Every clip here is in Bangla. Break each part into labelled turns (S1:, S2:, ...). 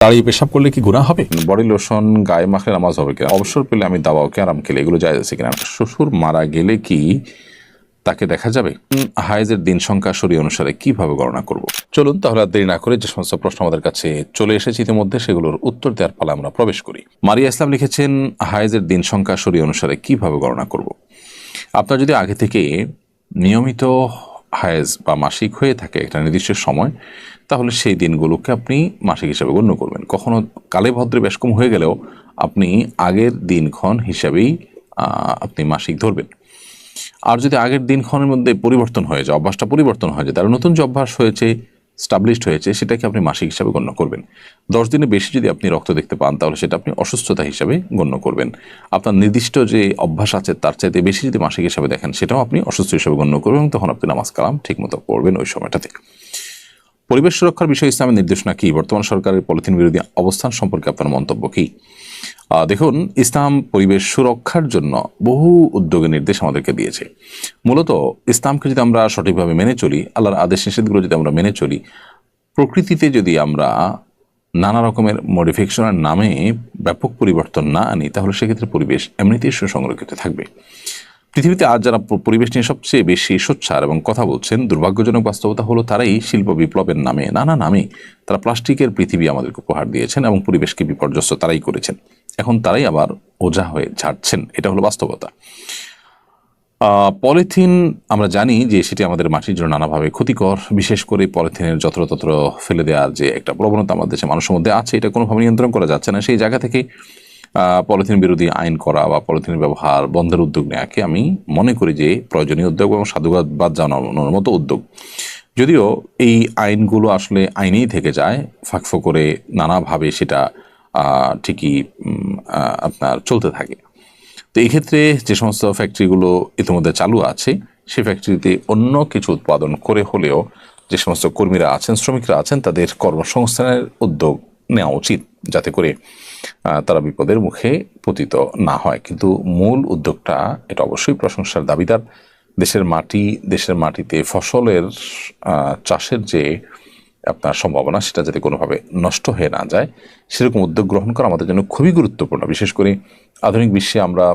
S1: দাঁড়িয়ে পেশাব করলে কি গুণা হবে?
S2: বডি লোশন, গায়ে মাখলে নামাজ হবে কিনা? অবসর পেলে আমি দাবাও কে আরাম খেলে এগুলো যায় আছে কিনা? শ্বশুর মারা গেলে কি তাকে দেখা যাবে? হায়েজের দিন সংখ্যা সরি অনুসারে কীভাবে গণনা করব? চলুন তাহলে দেরি না করে যে সমস্ত প্রশ্ন আমাদের কাছে চলে এসেছে ইতিমধ্যে, সেগুলোর উত্তর দেওয়ার পালা আমরা প্রবেশ করি। মারিয়া ইসলাম লিখেছেন, হায়েজের দিন সংখ্যা সরি অনুসারে কীভাবে গণনা করব? আপনার যদি আগে থেকে নিয়মিত হায়েজ বা মাসিক হয়ে থাকে একটা নির্দিষ্ট সময় তাহলে সেই দিনগুলোকে আপনি মাসিক হিসাবে গণ্য করবেন। কখনো কালে ভদ্রে বেশ কম হয়ে গেলেও আপনি আগের দিনক্ষণ হিসাবেই আপনি মাসিক ধরবেন। আর যদি আগের দিনক্ষণের মধ্যে পরিবর্তন হয়ে যায়, অভ্যাসটা পরিবর্তন হয়ে যায়, তাহলে নতুন যে অভ্যাস হয়েছে স্টাবলিশড হয়েছে, সেটাকে আপনি মাসিক হিসাবে গণ্য করবেন। দশ দিনে বেশি যদি আপনি রক্ত দেখতে পান, তাহলে সেটা আপনি অসুস্থতা হিসাবে গণ্য করবেন। আপনার নির্দিষ্ট যে অভ্যাস আছে, তার চাইতে বেশি যদি মাসিক হিসাবে দেখেন, সেটাও আপনি অসুস্থ হিসাবে গণ্য করবেন তখন আপনি নামাজ কালাম ঠিক মতো পড়বেন ওই সময়টাতে। পরিবেশ সুরক্ষার বিষয়ে ইসলামের নির্দেশনা কি? বর্তমান সরকারের পলিথিন বিরোধী অবস্থান সম্পর্কে আপনার মন্তব্য কি? দেখুন, ইসলাম পরিবেশ সুরক্ষার জন্য বহু উদ্যোগের নির্দেশ আমাদেরকে দিয়েছে। মূলত ইসলামকে যদি আমরা সঠিকভাবে মেনে চলি, আল্লাহর আদেশ নিষেধগুলো যদি আমরা মেনে চলি, প্রকৃতিতে যদি আমরা নানা রকমের মডিফিকেশনের নামে ব্যাপক পরিবর্তন না আনি, তাহলে সেক্ষেত্রে পরিবেশ এমনিতেই সুসংরক্ষিত থাকবে। পৃথিবীতে আজ যারা পরিবেশ নিয়ে সবচেয়ে বেশি সোচ্চার এবং কথা বলছেন, দুর্ভাগ্যজনক বাস্তবতা হলো তারাই শিল্প বিপ্লবের নামে, নানা নামে তারা প্লাস্টিকের পৃথিবী আমাদেরকে উপহার দিয়েছেন এবং পরিবেশকে বিপর্যস্ত তারাই করেছেন। এখন তারাই আবার ওঝা হয়ে ঝাড়ছেন এটা হলো বাস্তবতা। পলিথিন আমরা জানি যে সেটি আমাদের মাটির জন্য নানাভাবে ক্ষতিকর, বিশেষ করে পলিথিনের যত্রতত্র ফেলে দেওয়ার যে একটা প্রবণতা আমাদের দেশে মানুষের মধ্যে আছে, এটা কোনোভাবে নিয়ন্ত্রণ করা যাচ্ছে না। সেই জায়গা থেকে পলিথিন বিরোধী আইন করা বা পলিথিনের ব্যবহার বন্ধের উদ্যোগ নেওয়াকে আমি মনে করি যে প্রয়োজনীয় উদ্যোগ এবং সাধুবাদ জানানোর মতো উদ্যোগ। যদিও এই আইনগুলো আসলে আইনেই থেকে যায়, ফাঁকফো করে নানাভাবে সেটা ঠিকই আপনার চলতে থাকে। তো এই ক্ষেত্রে যে সমস্ত ফ্যাক্টরিগুলো ইতিমধ্যে চালু আছে, সেই ফ্যাক্টরিতে অন্য কিছু উৎপাদন করে হলেও যে সমস্ত কর্মীরা আছেন, শ্রমিকরা আছেন, তাদের কর্মসংস্থানের উদ্যোগ নেওয়া উচিত। যাতে করে তারা বিপদের মুখে পতিত না হয়। কিন্তু মূল উদ্যোগটা এটা অবশ্যই প্রশংসার দাবিদার। দেশের মাটি, দেশের মাটিতে ফসলের চাষের যে আপনার সম্ভাবনা, সেটা যাতে কোনোভাবে নষ্ট হয়ে না যায়, সেরকম উদ্যোগ গ্রহণ করা আমাদের জন্য খুবই গুরুত্বপূর্ণ। বিশেষ করে আধুনিক বিশ্বে আমরা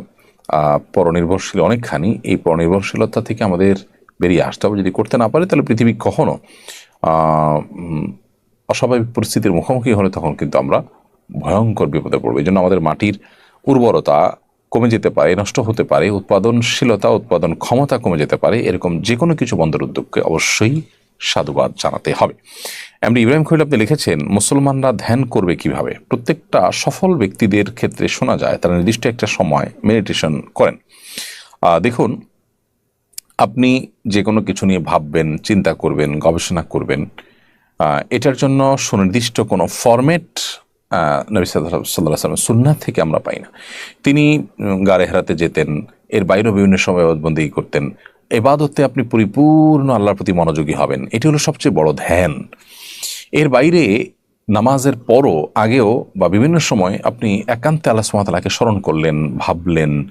S2: পরনির্ভরশীল অনেকখানি। এই পরনির্ভরশীলতা থেকে আমাদের বেরিয়ে আসতে হবে। যদি করতে না পারি, তাহলে পৃথিবী কখনো অস্বাভাবিক পরিস্থিতির মুখোমুখি হলে তখন কিন্তু আমরা ভয়ঙ্কর বিপদে পড়বে। এই জন্য আমাদের মাটির উর্বরতা কমে যেতে পারে, নষ্ট হতে পারে, উৎপাদনশীলতা, উৎপাদন ক্ষমতা কমে যেতে পারে, এরকম যে কোনো কিছু বন্দর উদ্যোগকে অবশ্যই সাধুবাদ জানাতে হবে। এমনি ইব্রাহিম খলিল আপনি লিখেছেন, মুসলমানরা ধ্যান করবে কীভাবে? প্রত্যেকটা সফল ব্যক্তিদের ক্ষেত্রে শোনা যায়, তারা নির্দিষ্ট একটা সময় মেডিটেশন করেন। দেখুন, আপনি যে কোনো কিছু নিয়ে ভাববেন, চিন্তা করবেন, গবেষণা করবেন এটার জন্য সুনির্দিষ্ট কোনো ফরম্যাট নবী সাল্লাহ সাল্লাম সুন্নাত থেকে আমরা পাই না। তিনি গাড়ে হেরাতে যেতেন, এর বাইরেও বিভিন্ন সময় বন্দি করতেন। এবাদতে আপনি পরিপূর্ণ আল্লাহর প্রতি মনোযোগী হবেন। এটি হলো সবচেয়ে বড় ধ্যান। এর বাইরে নামাজের পরও, আগেও বা বিভিন্ন সময় আপনি একান্তে আল্লাহ সুমাতালাকে স্মরণ করলেন, ভাবলেন,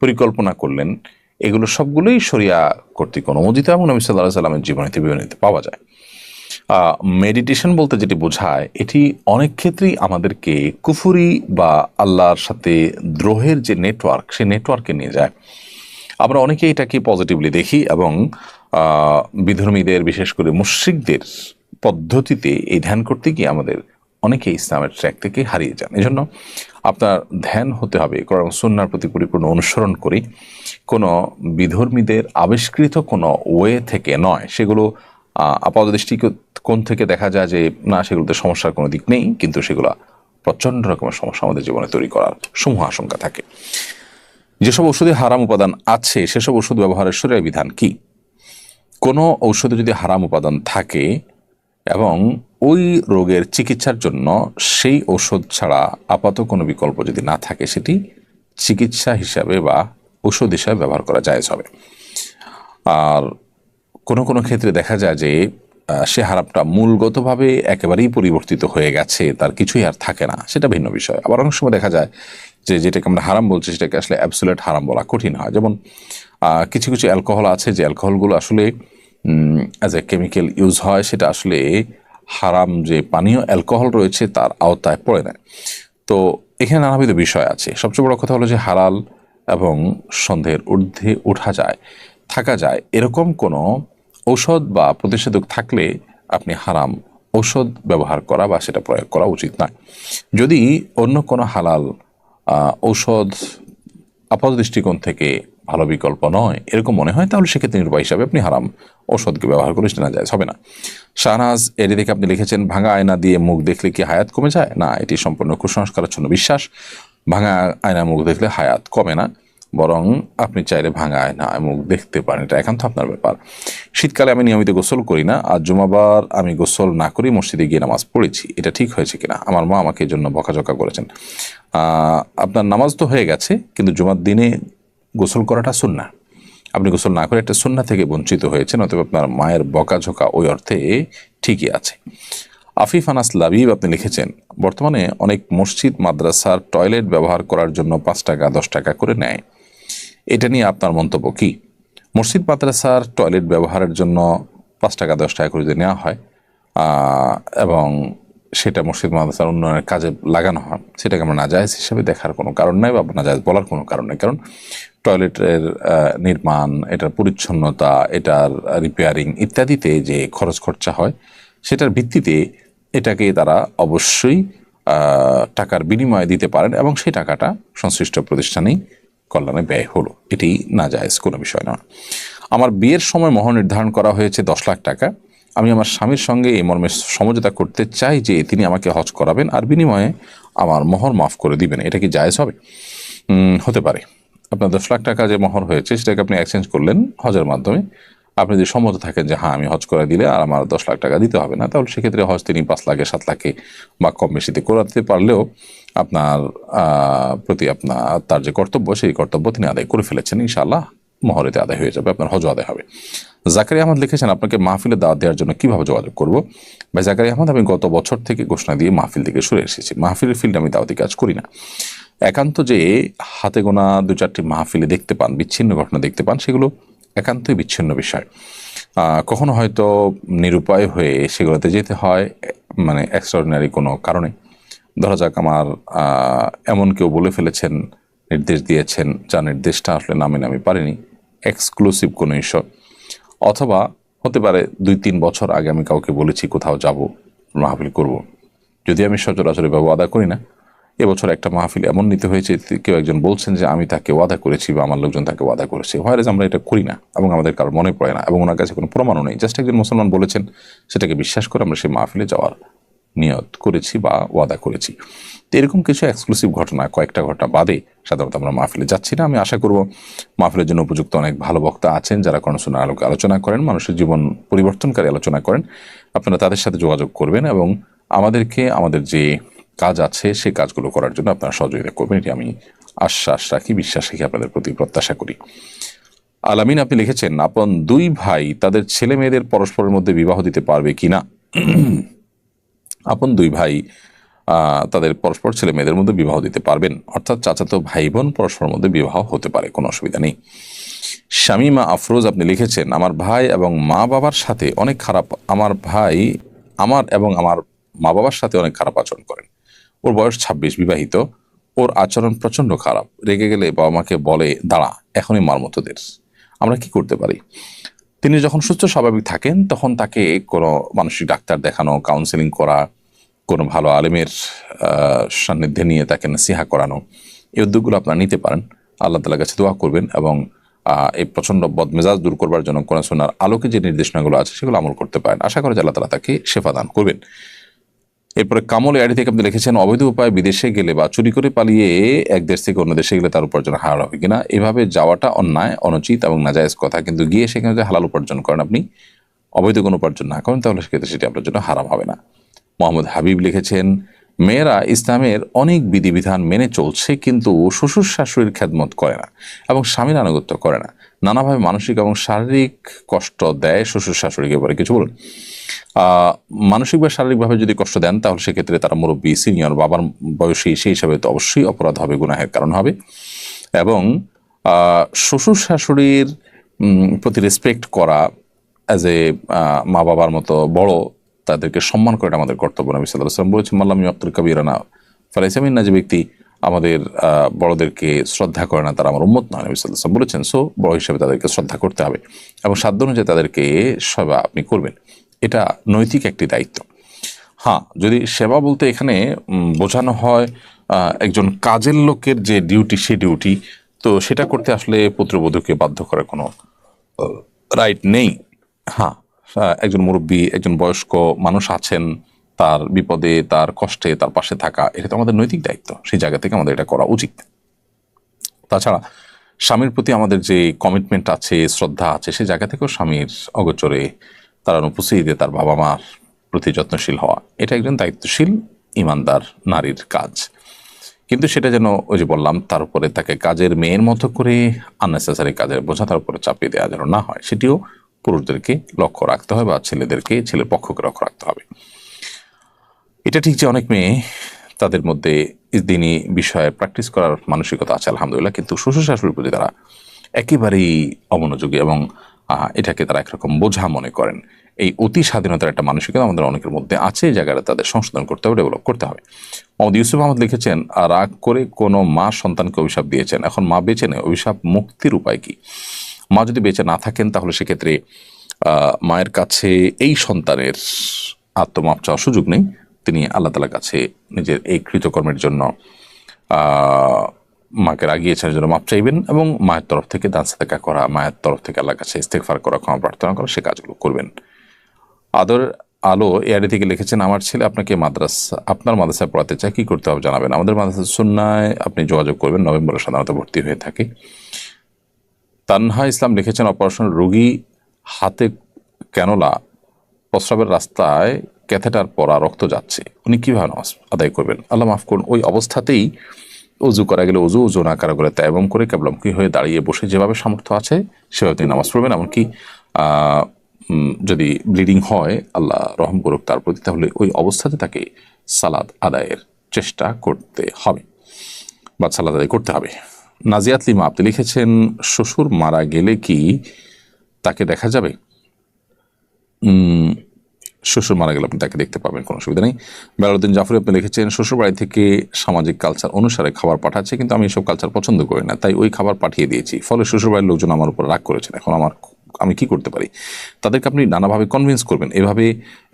S2: পরিকল্পনা করলেন। এগুলো সবগুলোই সরিয়া কর্তৃক অনুমোদিত এবং নবী সাল্লাহ সাল্লামের জীবনীতে বিবরণীতে পাওয়া যায়। মেডিটেশন বলতে যেটি বোঝায় এটি অনেক ক্ষেত্রেই আমাদেরকে কুফুরি বা আল্লাহর সাথে দ্রোহের যে নেটওয়ার্ক সেই নেটওয়ার্কে নিয়ে যায়। আমরা অনেকে এটাকে পজিটিভলি দেখি এবং বিধর্মীদের বিশেষ করে মুশ্রিকদের পদ্ধতিতে এই ধ্যান করতে গিয়ে আমাদের অনেকে ইসলামের ট্র্যাক থেকে হারিয়ে যান। এজন্য আপনার ধ্যান হতে হবে কারণ সুন্নার প্রতি পরিপূর্ণ অনুসরণ করি। কোনো বিধর্মীদের আবিষ্কৃত কোনো ওয়ে থেকে নয় সেগুলো আহ, দৃষ্টিকোণ থেকে দেখা যায় যে, না, সেগুলোতে সমস্যার কোনো দিক নেই, কিন্তু সেগুলো প্রচণ্ড রকমের সমস্যা আমাদের জীবনে তৈরি করার সমূহ আশঙ্কা থাকে। যেসব ওষুধে হারাম উপাদান আছে, সেসব ওষুধ ব্যবহারের শরীরের বিধান কি? কোনো ঔষধে যদি হারাম উপাদান থাকে এবং ওই রোগের চিকিৎসার জন্য সেই ওষুধ ছাড়া আপাত কোনো বিকল্প যদি না থাকে, সেটি চিকিৎসা হিসাবে বা ওষুধ হিসাবে ব্যবহার করা যায় হবে। আর কোনো কোনো ক্ষেত্রে দেখা যায় যে সে হারামটা মূলগতভাবে একেবারেই পরিবর্তিত হয়ে গেছে, তার কিছুই আর থাকে না, সেটা ভিন্ন বিষয়। আবার অনেক সময় দেখা যায় যে যেটাকে আমরা হারাম বলছি, সেটাকে আসলে অ্যাবসুলেট হারাম বলা কঠিন হয়। যেমন কিছু কিছু অ্যালকোহল আছে যে অ্যালকোহলগুলো আসলে অ্যাজ এ কেমিক্যাল ইউজ হয়, সেটা আসলে হারাম যে পানীয় অ্যালকোহল রয়েছে তার আওতায় পড়ে না। তো এখানে নানাবিধ বিষয় আছে। সবচেয়ে বড় কথা হলো যে হালাল এবং সন্দেহের ঊর্ধ্বে ওঠা যায়, থাকা যায়, এরকম কোনো ঔষধ বা প্রতিষেধক থাকলে আপনি হারাম ঔষধ ব্যবহার করা বা সেটা প্রয়োগ করা উচিত নয়। যদি অন্য কোনো হালাল ঔষধ আপাত দৃষ্টিকোণ থেকে ভালো বিকল্প নয়, এরকম মনে হয়, তাহলে সেক্ষেত্রে নির্বাহ হিসাবে আপনি হারাম ঔষধকে ব্যবহার করে না যায় হবে না। শাহনাজ এটি থেকে আপনি লিখেছেন, ভাঙা আয়না দিয়ে মুখ দেখলে কি হায়াত কমে যায়? না, এটি সম্পূর্ণ কুসংস্কারের জন্য বিশ্বাস। ভাঙা আয়না মুখ দেখলে হায়াত কমে না। বরং আপনি চাইলে ভাঙা আয়না মুখ দেখতে পারেন। এটা একান্ত আপনার ব্যাপার। শীতকালে আমি নিয়মিত গোসল করি না, আর জুমাবার আমি গোসল না করি, মসজিদে গিয়ে নামাজ পড়েছি। এটা ঠিক হয়েছে কিনা? আমার মা আমাকে এই জন্য বকাঝকা করেছেন। আপনার নামাজ তো হয়ে গেছে, কিন্তু জুমার দিনে গোসল করাটা সুন্না আপনি গোসল না করে একটা সুন্না থেকে বঞ্চিত হয়েছেন, অতএব আপনার মায়ের বকাঝকা ওই অর্থে ঠিকই আছে। আফিফ আনাস লাবিব আপনি লিখেছেন, বর্তমানে অনেক মসজিদ, মাদ্রাসার টয়লেট ব্যবহার করার জন্য পাঁচ টাকা, দশ টাকা করে নেয়। এটা নিয়ে আপনার মন্তব্য কি? মসজিদ মাদ্রাসার টয়লেট ব্যবহারের জন্য পাঁচ টাকা, দশ টাকা করে নেওয়া হয় এবং সেটা মসজিদ মাদ্রাসার উন্নয়নের কাজে লাগানো হয়, সেটাকে আমরা নাজায়জ হিসেবে দেখার কোনো কারণ নাই বা নাজায়জ বলার কোনো কারণ নেই। কারণ টয়লেটের নির্মাণ, এটার পরিচ্ছন্নতা, এটার রিপেয়ারিং ইত্যাদিতে যে খরচ খরচা হয়, সেটার ভিত্তিতে এটাকে তারা অবশ্যই টাকার বিনিময়ে দিতে পারেন এবং সেই টাকাটা সংশ্লিষ্ট প্রতিষ্ঠানেই কল্যাণে ব্যয় হলো। এটি না জায়েজ কোনো বিষয় নয়। আমার বিয়ের সময় মহর নির্ধারণ করা হয়েছে দশ লাখ টাকা। আমি আমার স্বামীর সঙ্গে এই মর্মে সমঝোতা করতে চাই যে তিনি আমাকে হজ করাবেন আর বিনিময়ে আমার মোহর মাফ করে দিবেন। এটা কি জায়েজ হবে? হতে পারে। আপনার দশ লাখ টাকা যে মোহর হয়েছে, সেটাকে আপনি এক্সচেঞ্জ করলেন হজের মাধ্যমে। আপনি যদি সম্মত থাকেন যে হ্যাঁ আমি হজ করে দিলে আর আমার দশ লাখ টাকা দিতে হবে না, তাহলে সেক্ষেত্রে হজ তিনি পাঁচ লাখে, সাত লাখে বা কম বেশিতে করাতে পারলেও আপনার প্রতি আপনার, তার যে কর্তব্য, সেই কর্তব্য তিনি আদায় করে ফেলেছেন, ইনশাআল্লাহ মহরেতে আদায় হয়ে যাবে, আপনার হজ আদায় হবে। জাকারি আহমদ লিখেছেন, আপনাকে মাহফিলে দাওয়াত দেওয়ার জন্য কীভাবে যোগাযোগ করব? ভাই, জাকারি আহমদ, আমি গত বছর থেকে ঘোষণা দিয়ে মাহফিল থেকে সরে এসেছি। মাহফিলের ফিল্ডে আমি দাওয়াতি কাজ করি না। একান্ত যে হাতে গোনা দু চারটি মাহফিলে দেখতে পান, বিচ্ছিন্ন ঘটনা দেখতে পান, সেগুলো একান্তই বিচ্ছিন্ন বিষয়। কখনো হয়তো নিরুপায় হয়ে সেগুলোতে যেতে হয় মানে এক্সট্রাঅর্ডিনারি কোনো কারণে। ধরা যাক আমার এমন কেউ বলে ফেলেছেন, নির্দেশ দিয়েছেন, যা নির্দেশটা আসলে নামে নামে পারিনি। এক্সক্লুসিভ কোনো ইস্যু অথবা হতে পারে দুই তিন বছর আগে আমি কাউকে বলেছি কোথাও যাব, মাহফিল করব। যদি আমি সচরাচর এভাবে ওয়াদা করি না এবছর একটা মাহফিল এমন নিতে হয়েছে, কেউ একজন বলছেন যে আমি তাকে ওয়াদা করেছি বা আমার লোকজন তাকে ওয়াদা করেছে। হোয়ারেজ আমরা এটা করি না? এবং আমাদের কারও মনে পড়ে না। এবং ওনার কাছে কোনো প্রমাণও নেই। জাস্ট একজন মুসলমান বলেছেন, সেটাকে বিশ্বাস করে আমরা সেই মাহফিলে যাওয়ার নিয়ত করেছি বা ওয়াদা করেছি। তো এরকম কিছু এক্সক্লুসিভ ঘটনা কয়েকটা ঘটনা বাদে সাধারণত আমরা মাহফিলে যাচ্ছি না। আমি আশা করব মাহফিলের জন্য উপযুক্ত অনেক ভালো বক্তা আছেন যারা কর্ণশোনার আলোকে আলোচনা করেন, মানুষের জীবন পরিবর্তনকারী আলোচনা করেন। আপনারা তাদের সাথে যোগাযোগ করবেন এবং আমাদেরকে আমাদের যে কাজ আছে, সেই কাজগুলো করার জন্য আপনারা সহযোগিতা করবেন। এটি আমি আশ্বাস রাখি, বিশ্বাস রাখি, আপনাদের প্রতি প্রত্যাশা করি। আলামিন আপনি লিখেছেন, আপন দুই ভাই তাদের ছেলে মেয়েদের পরস্পরের মধ্যে বিবাহ দিতে পারবে কি না আপন দুই ভাই তাদের পরস্পর ছেলে মেয়েদের মধ্যে বিবাহ দিতে পারবেন। অর্থাৎ চাচাতো ভাই বোন পরস্পরের মধ্যে বিবাহ হতে পারে, কোনো অসুবিধা নেই। শামিমা আফরোজ, আপনি লিখেছেন, আমার ভাই এবং মা বাবার সাথে অনেক খারাপ, আমার ভাই, আমার এবং আমার মা বাবার সাথে অনেক খারাপ আচরণ করেন। ওর বয়স ছাব্বিশ, বিবাহিত। ওর আচরণ প্রচণ্ড খারাপ। রেগে গেলে বাবা মাকে বলে, দাঁড়া, এখনই মার মতোদের আমরা কি করতে পারি? তিনি যখন সুস্থ, স্বাভাবিক থাকেন, তখন তাকে কোনো মানসিক ডাক্তার দেখানো কাউন্সেলিং করা, কোনো ভালো আলেমের সান্নিধ্যে নিয়ে তাকে নসিহা করানো, এই উদ্যোগগুলো আপনারা নিতে পারেন। আল্লাহ তালার কাছে দোয়া করবেন এবং এই প্রচণ্ড বদমেজাজ দূর করবার জন্য কোরআন সুন্নার আলোকে যে নির্দেশনাগুলো আছে, সেগুলো আমল করতে পারেন। আশা করা যায় আল্লাহ তালা তাকে সেবা দান করবেন। এরপরে কামল এআডি থেকে আপনি লিখেছেন, অবৈধ উপায়ে বিদেশে গেলে বা চুরি করে পালিয়ে এক দেশ থেকে অন্য দেশে গেলে তার উপার্জন হারাল হবে কিনা? এভাবে যাওয়াটা অন্যায়, অনুচিত এবং নাজায়েজ কথা। কিন্তু গিয়ে সেখানে যদি হালাল উপার্জন করেন আপনি, অবৈধ কোনো উপার্জন না করেন, তাহলে সেক্ষেত্রে সেটি আপনার জন্য হারাম হবে না। মোহাম্মদ হাবিব লিখেছেন, মেয়েরা ইসলামের অনেক বিধিবিধান মেনে চলছে, কিন্তু শ্বশুর শাশুড়ির খেদমত করে না এবং স্বামীর আনুগত্য করে না। নানাভাবে মানসিক এবং শারীরিক কষ্ট দেয় শ্বশুর শাশুড়িকে বলে। কিছু বলুন। মানসিক বা শারীরিকভাবে যদি কষ্ট দেন, তাহলে সেক্ষেত্রে তারা মুরব্বী সিনিয়র বাবার বয়সী সেই হিসাবে তো অবশ্যই অপরাধ হবে, গুনাহের কারণ হবে। এবং শ্বশুর শাশুড়ির প্রতি রেসপেক্ট করা অ্যাজ এ মা বাবার মতো বড় তাদেরকে সম্মান করাটা আমাদের কর্তব্য। নবী সাল্লাহ সাল্লাম বলেছেন, মাল্লাম কাবিরানা ফালাইসামিন না যে ব্যক্তি আমাদের বড়দেরকে শ্রদ্ধা করে না, তারা আমার উন্মত নয় নবী সাল্লাহ বলেছেন। সো বড় হিসেবে তাদেরকে শ্রদ্ধা করতে হবে। এবং সাধ্য অনুযায়ী তাদেরকে সেবা আপনি করবেন। এটা নৈতিক একটি দায়িত্ব। হ্যাঁ যদি সেবা বলতে এখানে বোঝানো হয় একজন কাজের লোকের যে ডিউটি, সে ডিউটি, তো সেটা করতে আসলে পুত্রবধূকে বাধ্য করার কোনো রাইট নেই। হ্যাঁ একজন মুরব্বী, একজন বয়স্ক মানুষ আছেন তার বিপদে, তার কষ্টে, তার পাশে থাকা, এটা তো আমাদের নৈতিক দায়িত্ব। সেই জায়গা থেকে আমাদের এটা করা উচিত। তাছাড়া স্বামীর প্রতি আমাদের যে কমিটমেন্ট আছে, শ্রদ্ধা আছে সেই জায়গা থেকেও স্বামীর অগোচরে, তার অনুপস্থিতিতে তার বাবা মার প্রতি যত্নশীল হওয়া, এটা একজন দায়িত্বশীল, ইমানদার নারীর কাজ। কিন্তু সেটা যেন ওই যে বললাম, তার উপরে তাকে কাজের মেয়ের মতো করে আননেসেসারি কাজের বোঝা তার উপরে চাপিয়ে দেওয়া যেন না হয়, সেটিও পুরুষদেরকে লক্ষ্য রাখতে হবে বা ছেলেদেরকে, ছেলের পক্ষকে লক্ষ্য রাখতে হবে। এটা ঠিক যে অনেক মেয়ে তাদের মধ্যে দিনই বিষয়ে প্র্যাকটিস করার মানসিকতা আছে, আলহামদুলিল্লাহ। কিন্তু শ্বশুর শাশুড়ির প্রতি তারা একেবারেই অমনোযোগী এবং এটাকে তারা একরকম বোঝা মনে করেন। এই অতি স্বাধীনতার একটা মানসিকতা আমাদের অনেকের মধ্যে আছে, এই জায়গাটা তাদের সংশোধন করতে হবে ডেভেলপ করতে হবে। মোহাম্মদ ইউসুফ আহমদ লিখেছেন, রাগ করে কোনো মা সন্তানকে অভিশাপ দিয়েছেন। এখন মা বেঁচে নেয় অভিশাপ মুক্তির উপায় কি? মা যদি বেঁচে না থাকেন, তাহলে সেক্ষেত্রে মায়ের কাছে এই সন্তানের আত্মমাপ চাওয়ার সুযোগ নেই। তিনি আল্লাহ তালার কাছে নিজের এই কৃতকর্মের জন্য মাকে রাগিয়েছেন জন্য মাপ চাইবেন এবং মায়ের তরফ থেকে দান সাদাকা করা, মায়ের তরফ থেকে আল্লাহর কাছে ইস্তেকফার করা, ক্ষমা প্রার্থনা করা, সে কাজগুলো করবেন। আদর, আলো এআডি থেকে লিখেছেন, আমার ছেলে আপনাকে মাদ্রাসা, আপনার মাদ্রাসায় পড়াতে চায়, কী করতে হবে জানাবেন? আমাদের মাদ্রাসা সুন্নায় আপনি যোগাযোগ করবেন, নভেম্বরে সাধারণত ভর্তি হয়ে থাকে। তানহা ইসলাম লিখেছেন, অপারেশন রোগী হাতে ক্যানোলা প্রস্রাবের রাস্তায় ক্যাথেটার পরা রক্ত যাচ্ছে। উনি কীভাবে নামাজ আদায় করবেন? আল্লাহ মাফ করুন, ওই অবস্থাতেই উজু করা গেলে উজু উজু না করা গেলে এবং করে কেবলমুখী হয়ে দাঁড়িয়ে বসে যেভাবে সামর্থ্য আছে, সেভাবে তিনি নামাজ পড়বেন। এমনকি যদি ব্লিডিং হয়, আল্লাহ রহম করুক তার প্রতি, তাহলে ওই অবস্থাতে তাকে সালাদ আদায়ের চেষ্টা করতে হবে। বা সালাদ আদায় করতে হবে। নাজিয়াত লিমা, আপনি লিখেছেন, শ্বশুর মারা গেলে কি তাকে দেখা যাবে? শ্বশুর মারা গেলে আপনি তাকে দেখতে পাবেন, কোনো অসুবিধা নেই। বেলাউদ্দিন জাফরি আপনি লিখেছেন শ্বশুর বাড়ি থেকে সামাজিক কালচার অনুসারে খাবার পাঠাচ্ছে, কিন্তু আমি এসব কালচার পছন্দ করি না, তাই ওই খাবার পাঠিয়ে দিয়েছি। ফলে শ্বশুর বাড়ির লোকজন আমার উপর রাগ করেছেন। এখন আমার আমি কি করতে পারি? তাদেরকে আপনি নানাভাবে কনভিন্স করবেন। এভাবে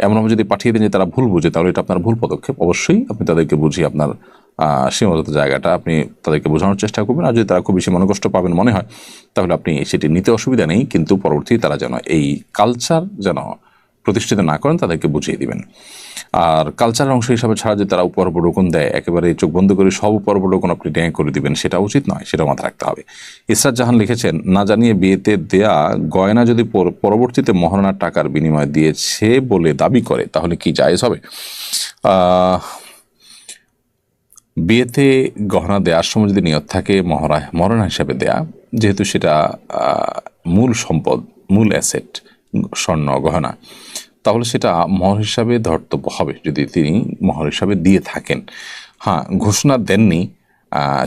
S2: এমনভাবে যদি পাঠিয়ে দেন যে তারা ভুল বুঝে, তাহলে এটা আপনার ভুল পদক্ষেপ। অবশ্যই আপনি তাদেরকে বুঝিয়ে আপনার সীমাবদ্ধ জায়গাটা আপনি তাদেরকে বোঝানোর চেষ্টা করবেন। আর যদি তারা খুব বেশি মনোকষ্ট পাবেন মনে হয়, তাহলে আপনি সেটি নিতে অসুবিধা নেই, কিন্তু পরবর্তী তারা যেন এই কালচার যেন প্রতিষ্ঠিত না করেন, তাদেরকে বুঝিয়ে দিবেন। আর কালচারের অংশ হিসাবে ছাড়া যে তারা উপরোপণ দেয় একেবারে চোখ বন্ধ করে সব উপরোপণ আপনি ট্যাং করে দিবেন, সেটা উচিত নয়, সেটা মাথায় রাখতে হবে। ইসরাত জাহান লিখেছেন, না জানিয়ে বিয়েতে দেয়া গয়না যদি পর- পরবর্তীতে মহারণার টাকার বিনিময়ে দিয়েছে বলে দাবি করে, তাহলে কি জায়েজ হবে? বিয়েতে গহনা দেওয়ার সময় যদি নিয়ত থাকে মহরা মহারণা হিসাবে দেয়া, যেহেতু সেটা মূল সম্পদ, মূল অ্যাসেট স্বর্ণ গহনা। তাহলে সেটা মহর হিসাবে ধর্তব্য হবে যদি তিনি মহর হিসাবে দিয়ে থাকেন। হ্যাঁ ঘোষণা দেননি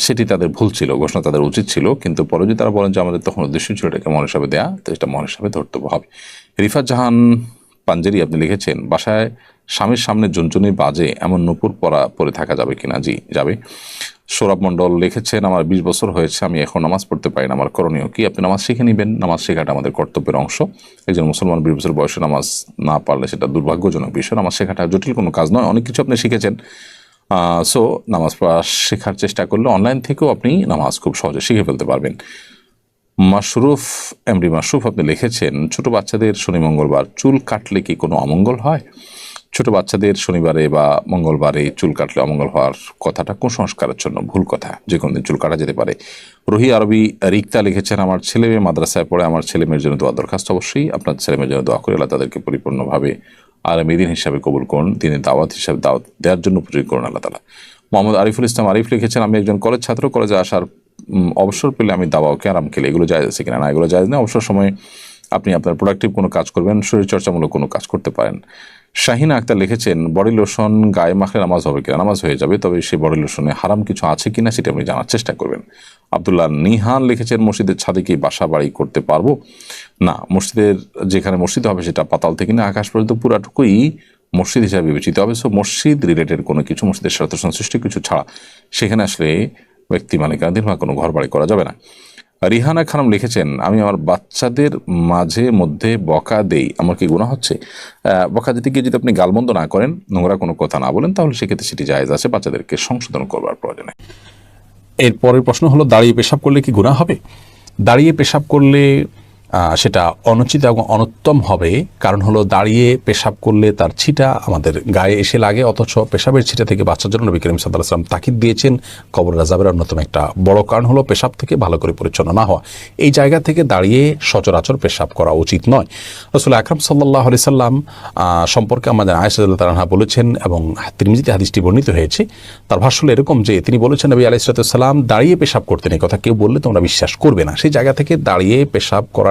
S2: সেটি তাদের ভুল ছিল, ঘোষণা তাদের উচিত ছিল, কিন্তু পরে যদি তারা বলেন যে আমাদের তখন উদ্দেশ্য ছিল এটাকে মহর হিসাবে দেওয়া তো এটা মহর হিসাবে ধর্তব্য হবে। রিফাত জাহান পাঞ্জেরি আপনি লিখেছেন, বাসায় স্বামীর সামনে জঞ্জনি বাজে, এমন নুপুর পরা পরে থাকা যাবে কিনা? জি, যাবে। সৌরভ মণ্ডল লিখেছেন, আমার বিশ বছর হয়েছে, আমি এখন নামাজ পড়তে পারি না, আমার করণীয় কি? আপনি নামাজ শিখে নেবেন, নামাজ শেখাটা আমাদের কর্তব্যের অংশ। একজন মুসলমান বিশ বছর বয়সে নামাজ না পারলে সেটা দুর্ভাগ্যজনক বিষয়। নামাজ শেখাটা জটিল কোনো কাজ নয়, অনেক কিছু আপনি শিখেছেন। সো নামাজ পড়া শেখার চেষ্টা করলে অনলাইন থেকেও আপনি নামাজ খুব সহজে শিখে ফেলতে পারবেন। মাশরুফ, এমডি মাশরুফ, আপনি লিখেছেন, ছোট বাচ্চাদের শনি মঙ্গলবার, চুল কাটলে কি কোনো অমঙ্গল হয়? ছোট বাচ্চাদের শনিবারে বা মঙ্গলবারে চুল কাটলে অমঙ্গল হওয়ার কথাটা কুসংস্কারের জন্য ভুল কথা, যে কোনো দিন চুল কাটা যেতে পারে। রোহি আরবি রিক্তা লিখেছেন, আমার ছেলে মেয়ে মাদ্রাসায় পড়ে, আমার ছেলে মেয়ের জন্য দোয়া দরখাস্ত অবশ্যই, আপনার ছেলে মেয়ের জন্য দোয়া করে আল্লাহ তাদেরকে পরিপূর্ণভাবে আগামী দিন হিসাবে কবুল করুন তিনি দাওয়াত হিসাবে দাওয়াত দেওয়ার জন্য উপযোগী করুন আল্লাহ তালা মোহাম্মদ আরিফুল ইসলাম আরিফ লিখেছেন, আমি একজন কলেজ ছাত্র, কলেজে আসার অবসর পেলে আমি দাবাও আরাম খেলে, এগুলো যায় আছে কিনা না, এগুলো যায় না। অবসর সময় আপনি আপনার প্রোডাক্টিভ কোনো কাজ করবেন, শরীরচর্চামূলক কোনো কাজ করতে পারেন। শাহিনা আক্তার লিখেছেন বডি লোশন গায়ে মাখলে নামাজ হবে কিনা? নামাজ হয়ে যাবে, তবে সেই বডি লোশনে হারাম কিছু আছে কিনা সেটা আপনি জানার চেষ্টা করবেন। আবদুল্লাহ নিহান লিখেছেন, মসজিদের ছাদে কি বাসা বাড়ি করতে পারব? না, মসজিদের যেখানে মসজিদ হবে সেটা পাতাল থেকে না, আকাশ পর্যন্ত পুরাটুকুই মসজিদ হিসাবে বিবেচিত হবে। সো মসজিদ রিলেটেড কোনো কিছু, মসজিদের স্বার্থ সংশ্লিষ্ট কিছু ছাড়া। সেখানে আসলে ব্যক্তি মালিকানাধীন বা কোনো ঘর বাড়ি করা যাবে না। রিহানা খানম লিখেছেন, আমি আমার বাচ্চাদের মাঝে মধ্যে বকা দেই। আমার কি গুণা হচ্ছে? বকা দিতে গিয়ে যদি আপনি গালমন্দ না করেন, নোংরা কোনো কথা না বলেন, তাহলে সেক্ষেত্রে সেটি জায়জ আছে বাচ্চাদেরকে সংশোধন করবার প্রয়োজনে।
S1: এরপরের প্রশ্ন হলো, দাঁড়িয়ে পেশাব করলে কি গুণা হবে? দাঁড়িয়ে পেশাব করলে সেটা অনুচিত এবং অনুত্তম হবে। কারণ হলো দাঁড়িয়ে পেশাব করলে তার ছিটা আমাদের গায়ে এসে লাগে, অথচ পেশাবের ছিটা থেকে বাঁচার জন্য নবী করিম সাল্লাহ সাল্লাম তাকিদ দিয়েছেন কবর রাজাবের অন্যতম একটা বড় কারণ হলো পেশাব থেকে ভালো করে পরিচ্ছন্ন না হওয়া। এই জায়গা থেকে দাঁড়িয়ে সচরাচর পেশাব করা উচিত নয়। রসুল আকরম সাল্লাহ আলি সাল্লাম সম্পর্কে আমাদের আয়সাদুল্লাহ বলেছেন এবং তিরমিজিতে হাদিসটি বর্ণিত হয়েছে, তার ভাষ্য এরকম যে তিনি বলেছেন, নবী আলাইসালাম দাঁড়িয়ে পেশাব করতেন এই কথা কেউ বললে তোমরা বিশ্বাস করবে না। সেই জায়গা থেকে দাঁড়িয়ে পেশাব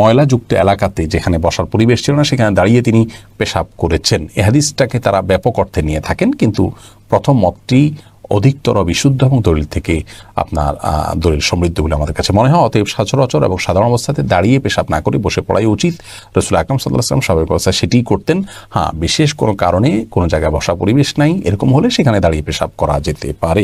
S1: ময়লাযুক্ত এলাকাতে যেখানে বসার পরিবেশ ছিল না, সেখানে দাঁড়িয়ে তিনি পেশাব করেছেন। এ হাদিসটাকে তারা ব্যাপক অর্থে নিয়ে থাকেন, কিন্তু প্রথম মতটি অধিকতর বিশুদ্ধ এবং দলিল থেকে আপনার দলিল সমৃদ্ধ বলে আমাদের কাছে মনে হয়। অতএব সচরাচর এবং সাধারণ অবস্থাতে দাঁড়িয়ে পেশাব না করে বসে পড়াই উচিত। রসুল আকরম সাল্লাহ আসলাম স্বাভাবিক অবস্থায় সেটিই করতেন। হ্যাঁ বিশেষ কোনো কারণে কোনো জায়গায় বসা পরিবেশ নাই। এরকম হলে সেখানে দাঁড়িয়ে পেশাব করা যেতে পারে।